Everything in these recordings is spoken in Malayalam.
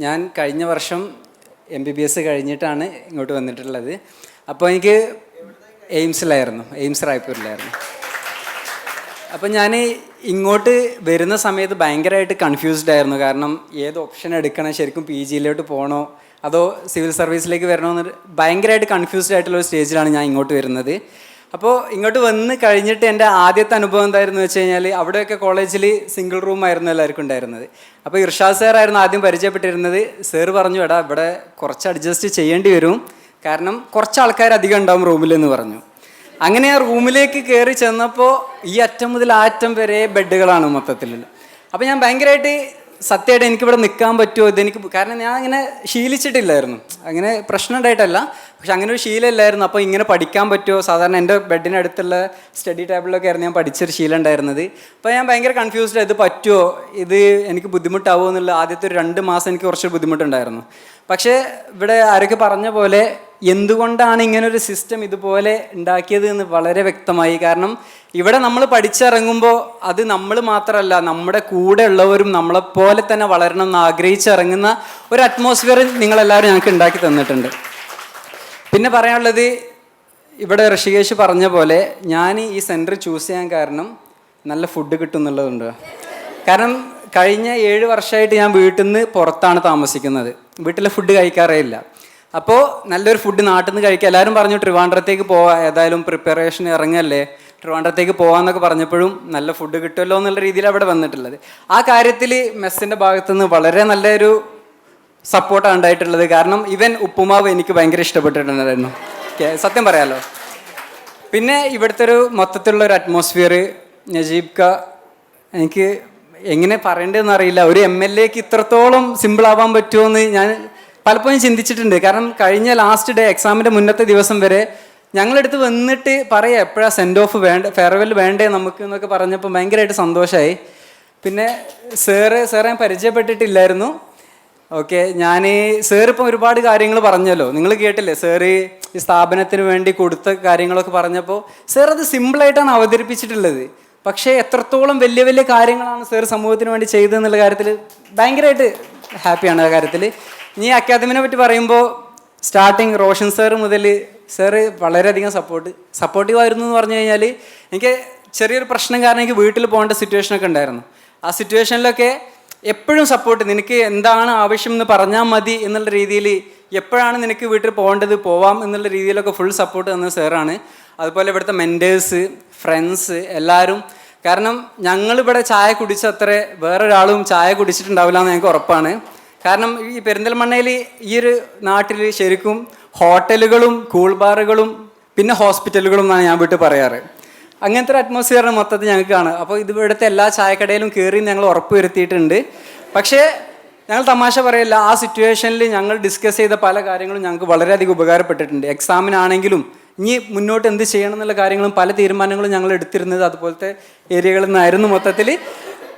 ഞാൻ കഴിഞ്ഞ വർഷം എം ബി ബി എസ് കഴിഞ്ഞിട്ടാണ് ഇങ്ങോട്ട് വന്നിട്ടുള്ളത്. അപ്പോൾ എനിക്ക് എയിംസിലായിരുന്നു എയിംസ് റായ്പൂരിലായിരുന്നു. അപ്പോൾ ഞാൻ ഇങ്ങോട്ട് വരുന്ന സമയത്ത് ഭയങ്കരമായിട്ട് കൺഫ്യൂസ്ഡ് ആയിരുന്നു. കാരണം ഏത് ഓപ്ഷൻ എടുക്കണം ശരിക്കും പി ജിയിലോട്ട് പോകണോ അതോ സിവിൽ സർവീസിലേക്ക് വരണോ എന്ന് ഭയങ്കരമായിട്ട് കൺഫ്യൂസ്ഡ് ആയിട്ടുള്ള ഒരു സ്റ്റേജിലാണ് ഞാൻ ഇങ്ങോട്ട് വരുന്നത്. അപ്പോൾ ഇങ്ങോട്ട് വന്ന് കഴിഞ്ഞിട്ട് എന്റെ ആദ്യത്തെ അനുഭവം എന്തായിരുന്നു വെച്ച് കഴിഞ്ഞാൽ അവിടെയൊക്കെ കോളേജിൽ സിംഗിൾ റൂം ആയിരുന്നു എല്ലാവർക്കും ഉണ്ടായിരുന്നത്. അപ്പോൾ ഇർഷാദ് സാറായിരുന്നു ആദ്യം പരിചയപ്പെട്ടിരുന്നത്. സാർ പറഞ്ഞു എടാ ഇവിടെ കുറച്ച് അഡ്ജസ്റ്റ് ചെയ്യേണ്ടി വരും. കാരണം കുറച്ച് ആൾക്കാർ അധികം ഉണ്ടാവും റൂമിൽ എന്ന് പറഞ്ഞു. അങ്ങനെ ആ റൂമിലേക്ക് കയറി ചെന്നപ്പോൾ ഈ അറ്റം മുതൽ ആ അറ്റം വരെ ബെഡുകളാണ് മൊത്തത്തിൽ അപ്പോൾ ഞാൻ ഭയങ്കരമായിട്ട് സത്യമായിട്ട് എനിക്കിവിടെ നിൽക്കാൻ പറ്റുമോ? ഇതെനിക്ക് കാരണം ഞാൻ അങ്ങനെ ശീലിച്ചിട്ടില്ലായിരുന്നു. അങ്ങനെ പ്രശ്നം ഉണ്ടായിട്ടല്ല. പക്ഷെ അങ്ങനെ ഒരു ശീലമില്ലായിരുന്നു. അപ്പോൾ ഇങ്ങനെ പഠിക്കാൻ പറ്റുമോ? സാധാരണ എന്റെ ബെഡിനടുത്തുള്ള സ്റ്റഡി ടേബിളിലൊക്കെ ആയിരുന്നു ഞാൻ പഠിച്ചൊരു ശീലം ഉണ്ടായിരുന്നത്. അപ്പോൾ ഞാൻ ഭയങ്കര കൺഫ്യൂസ്ഡ് ഇത് പറ്റുമോ? ഇത് എനിക്ക് ബുദ്ധിമുട്ടാവുമോ എന്നുള്ള ആദ്യത്തെ ഒരു രണ്ട് മാസം എനിക്ക് കുറച്ച് ബുദ്ധിമുട്ടുണ്ടായിരുന്നു. പക്ഷേ ഇവിടെ ആരൊക്കെ പറഞ്ഞ പോലെ എന്തുകൊണ്ടാണ് ഇങ്ങനെ ഒരു സിസ്റ്റം ഇതുപോലെ ഉണ്ടാക്കിയത് എന്ന് വളരെ വ്യക്തമായി. കാരണം ഇവിടെ നമ്മൾ പഠിച്ചിറങ്ങുമ്പോൾ അത് നമ്മൾ മാത്രമല്ല നമ്മുടെ കൂടെ ഉള്ളവരും നമ്മളെപ്പോലെ തന്നെ വളരണം എന്ന് ആഗ്രഹിച്ചിറങ്ങുന്ന ഒരു അറ്റ്മോസ്ഫിയർ നിങ്ങളെല്ലാവരും ഞങ്ങൾക്ക് ഉണ്ടാക്കി തന്നിട്ടുണ്ട്. പിന്നെ പറയാനുള്ളത് ഇവിടെ ഋഷികേഷ് പറഞ്ഞ പോലെ ഞാൻ ഈ സെന്റർ ചൂസ് ചെയ്യാൻ കാരണം നല്ല ഫുഡ് കിട്ടും എന്നുള്ളതുണ്ട്. കാരണം കഴിഞ്ഞ ഏഴ് വർഷമായിട്ട് ഞാൻ വീട്ടിൽ നിന്ന് പുറത്താണ് താമസിക്കുന്നത്. വീട്ടിലെ ഫുഡ് കഴിക്കാറേ ഇല്ല. അപ്പോൾ നല്ലൊരു ഫുഡ് നാട്ടിൽ നിന്ന് കഴിക്കുക. എല്ലാവരും പറഞ്ഞു ട്രിവാൻഡ്രത്തേക്ക് പോവാ. ഏതായാലും പ്രിപ്പറേഷൻ ഇറങ്ങല്ലേ. ട്രിവാൻഡ്രത്തേക്ക് പോകാമെന്നൊക്കെ പറഞ്ഞപ്പോഴും നല്ല ഫുഡ് കിട്ടുമല്ലോ എന്നുള്ള രീതിയിൽ അവിടെ വന്നിട്ടുള്ളത്. ആ കാര്യത്തിൽ മെസ്സിന്റെ ഭാഗത്തുനിന്ന് വളരെ നല്ലൊരു സപ്പോർട്ടാണ് ഉണ്ടായിട്ടുള്ളത്. കാരണം ഇവൻ ഉപ്പുമാവ് എനിക്ക് ഭയങ്കര ഇഷ്ടപ്പെട്ടിട്ടുണ്ടായിരുന്നു. സത്യം പറയാലോ. പിന്നെ ഇവിടുത്തെ ഒരു മൊത്തത്തിലുള്ള ഒരു അറ്റ്മോസ്ഫിയർ നജീബ് ക എനിക്ക് എങ്ങനെ പറയേണ്ടതെന്ന് അറിയില്ല. ഒരു എം എൽ എക്ക് ഇത്രത്തോളം സിമ്പിൾ ആവാൻ പറ്റുമോ എന്ന് ഞാൻ പലപ്പോഴും ചിന്തിച്ചിട്ടുണ്ട്. കാരണം കഴിഞ്ഞ ലാസ്റ്റ് ഡേ എക്സാമിന്റെ മുന്നത്തെ ദിവസം വരെ ഞങ്ങളടുത്ത് വന്നിട്ട് പറയാം എപ്പോഴാണ് സെൻഡ് ഓഫ് വേണ്ട ഫെയർവെൽ വേണ്ടേ നമുക്ക്? എന്നൊക്കെ പറഞ്ഞപ്പോൾ ഭയങ്കരമായിട്ട് സന്തോഷമായി പിന്നെ സാറ് സാറെ ഞാൻ പരിചയപ്പെട്ടിട്ടില്ലായിരുന്നു. ഓക്കെ ഞാൻ സാർ ഇപ്പം ഒരുപാട് കാര്യങ്ങൾ പറഞ്ഞല്ലോ. നിങ്ങൾ കേട്ടില്ലേ? സാറ് ഈ സ്ഥാപനത്തിന് വേണ്ടി കൊടുത്ത കാര്യങ്ങളൊക്കെ പറഞ്ഞപ്പോൾ സാർ അത് സിമ്പിളായിട്ടാണ് അവതരിപ്പിച്ചിട്ടുള്ളത്. പക്ഷേ എത്രത്തോളം വലിയ വലിയ കാര്യങ്ങളാണ് സാർ സമൂഹത്തിന് വേണ്ടി ചെയ്തതെന്നുള്ള കാര്യത്തിൽ ഭയങ്കരമായിട്ട് ഹാപ്പിയാണ് ആ കാര്യത്തിൽ ഇനി അക്കാദമിനെ പറ്റി പറയുമ്പോൾ സ്റ്റാർട്ടിങ് റോഷൻ സാർ മുതൽ സാറ് വളരെയധികം സപ്പോർട്ട് സപ്പോർട്ടീവ് ആയിരുന്നു എന്ന് പറഞ്ഞു കഴിഞ്ഞാൽ എനിക്ക് ചെറിയൊരു പ്രശ്നം കാരണം എനിക്ക് വീട്ടിൽ പോകേണ്ട സിറ്റുവേഷനൊക്കെ ഉണ്ടായിരുന്നു. ആ സിറ്റുവേഷനിലൊക്കെ എപ്പോഴും സപ്പോർട്ട് നിനക്ക് എന്താണ് ആവശ്യം എന്ന് പറഞ്ഞാൽ മതി എന്നുള്ള രീതിയിൽ എപ്പോഴാണ് നിനക്ക് വീട്ടിൽ പോകേണ്ടത് പോവാം എന്നുള്ള രീതിയിലൊക്കെ ഫുൾ സപ്പോർട്ട് തന്ന സാറാണ് അതുപോലെ ഇവിടുത്തെ മെന്റേഴ്സ് ഫ്രണ്ട്സ് എല്ലാവരും കാരണം ഞങ്ങളിവിടെ ചായ കുടിച്ചത്ര വേറൊരാളും ചായ കുടിച്ചിട്ടുണ്ടാവില്ല എന്ന് ഞങ്ങൾക്ക് ഉറപ്പാണ്. കാരണം ഈ പെരിന്തൽമണ്ണയിൽ ഈ ഒരു നാട്ടിൽ ശരിക്കും ഹോട്ടലുകളും കൂൾ ബാറുകളും പിന്നെ ഹോസ്പിറ്റലുകളും എന്നാണ് ഞാൻ വീട്ടിൽ പറയാറ്. അങ്ങനത്തെ ഒരു അറ്റ്മോസ്ഫിയറാണ് മൊത്തത്തിൽ ഞങ്ങൾക്ക് കാണുക. അപ്പോൾ ഇത് ഇവിടുത്തെ എല്ലാ ചായക്കടയിലും കയറി ഞങ്ങൾ ഉറപ്പ് വരുത്തിയിട്ടുണ്ട്. പക്ഷേ ഞങ്ങൾ തമാശ പറയില്ല ആ സിറ്റുവേഷനിൽ ഞങ്ങൾ ഡിസ്കസ് ചെയ്ത പല കാര്യങ്ങളും ഞങ്ങൾക്ക് വളരെയധികം ഉപകാരപ്പെട്ടിട്ടുണ്ട്. എക്സാമിനാണെങ്കിലും ഇനി മുന്നോട്ട് എന്ത് ചെയ്യണം എന്നുള്ള കാര്യങ്ങളും പല തീരുമാനങ്ങളും ഞങ്ങൾ എടുത്തിരുന്നത് അതുപോലത്തെ ഏരിയകളിൽ നിന്നായിരുന്നു മൊത്തത്തിൽ.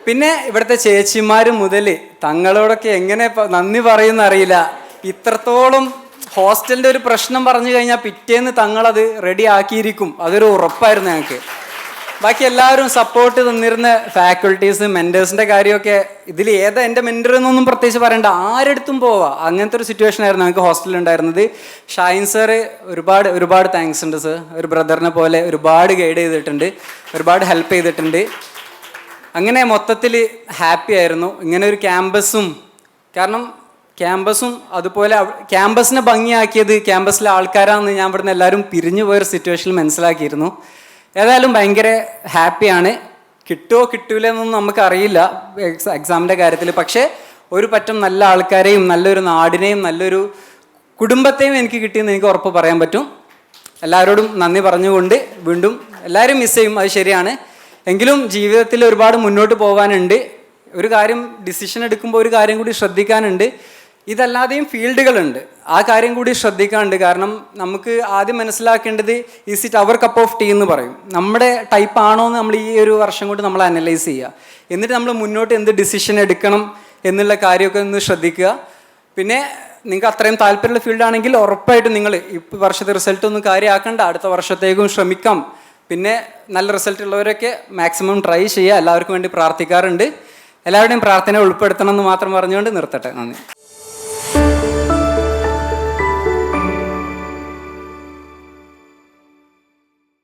പിന്നെ ഇവിടുത്തെ ചേച്ചിമാർ മുതൽ തങ്ങളോടൊക്കെ എങ്ങനെ നന്ദി പറയുന്ന അറിയില്ല. ഇത്രത്തോളം ഹോസ്റ്റലിന്റെ ഒരു പ്രശ്നം പറഞ്ഞു കഴിഞ്ഞാൽ പിറ്റേന്ന് തങ്ങളത് റെഡി ആക്കിയിരിക്കും. അതൊരു ഉറപ്പായിരുന്നു ഞങ്ങൾക്ക് ബാക്കി എല്ലാവരും സപ്പോർട്ട് തന്നിരുന്ന ഫാക്കൽറ്റീസ് മെന്റേഴ്സിന്റെ കാര്യമൊക്കെ ഇതിൽ ഏതാ എന്റെ മെന്റർ എന്നൊന്നും പ്രത്യേകിച്ച് പറയണ്ട. ആരെടുത്തും പോവാ. അങ്ങനത്തെ ഒരു സിറ്റുവേഷൻ ആയിരുന്നു ഞങ്ങൾക്ക് ഹോസ്റ്റലിൽ ഉണ്ടായിരുന്നത്. ഷൈൻ സർ ഒരുപാട് ഒരുപാട് താങ്ക്സ് ഉണ്ട് സർ ഒരു ബ്രദറിനെ പോലെ ഒരുപാട് ഗൈഡ് ചെയ്തിട്ടുണ്ട്. ഒരുപാട് ഹെൽപ്പ് ചെയ്തിട്ടുണ്ട്. അങ്ങനെ മൊത്തത്തിൽ ഹാപ്പി ആയിരുന്നു. ഇങ്ങനെ ഒരു ക്യാമ്പസും കാരണം ക്യാമ്പസും അതുപോലെ ക്യാമ്പസിനെ ഭംഗിയാക്കിയത് ക്യാമ്പസിലെ ആൾക്കാരാണെന്ന് ഞാൻ ഇവിടുന്ന് എല്ലാവരും പിരിഞ്ഞു പോയൊരു സിറ്റുവേഷനിൽ മനസ്സിലാക്കിയിരുന്നു. ഏതായാലും ഭയങ്കര ഹാപ്പിയാണ്. കിട്ടുമോ കിട്ടൂല എന്നൊന്നും നമുക്കറിയില്ല എക്സ് എക്സാമിന്റെ കാര്യത്തിൽ പക്ഷേ ഒരു പറ്റം നല്ല ആൾക്കാരെയും നല്ലൊരു നാടിനെയും നല്ലൊരു കുടുംബത്തെയും എനിക്ക് കിട്ടിയെന്ന് എനിക്ക് ഉറപ്പ് പറയാൻ പറ്റും. എല്ലാവരോടും നന്ദി പറഞ്ഞുകൊണ്ട് വീണ്ടും എല്ലാവരും മിസ് ചെയ്യും. അത് ശരിയാണ്. എങ്കിലും ജീവിതത്തിൽ ഒരുപാട് മുന്നോട്ട് പോകാനുണ്ട്. ഒരു കാര്യം ഡിസിഷൻ എടുക്കുമ്പോൾ ഒരു കാര്യം കൂടി ശ്രദ്ധിക്കാനുണ്ട്. ഇതല്ലാതെയും ഫീൽഡുകളുണ്ട്. ആ കാര്യം കൂടി ശ്രദ്ധിക്കാനുണ്ട്. കാരണം നമുക്ക് ആദ്യം മനസ്സിലാക്കേണ്ടത് is it our cup of tea എന്ന് പറയും. നമ്മുടെ ടൈപ്പ് ആണോ എന്ന് നമ്മൾ ഈ ഒരു വർഷം കൊണ്ട് നമ്മൾ അനലൈസ് ചെയ്യുക. എന്നിട്ട് നമ്മൾ മുന്നോട്ട് എന്ത് ഡിസിഷൻ എടുക്കണം എന്നുള്ള കാര്യമൊക്കെ ഒന്ന് ശ്രദ്ധിക്കുക. പിന്നെ നിങ്ങൾക്ക് അത്രയും താല്പര്യമുള്ള ഫീൽഡാണെങ്കിൽ ഉറപ്പായിട്ടും നിങ്ങൾ ഈ വർഷത്തെ റിസൾട്ട് ഒന്നും കാര്യമാക്കണ്ട. അടുത്ത വർഷത്തേക്കും ശ്രമിക്കാം. പിന്നെ നല്ല റിസൾട്ട് ഉള്ളവരൊക്കെ മാക്സിമം ട്രൈ ചെയ്യുക. എല്ലാവർക്കും വേണ്ടി പ്രാർത്ഥിക്കാറുണ്ട്. എല്ലാവരുടെയും പ്രാർത്ഥന ഉൾപ്പെടുത്തണം എന്ന് മാത്രം പറഞ്ഞുകൊണ്ട് നിർത്തട്ടെ. നന്ദി.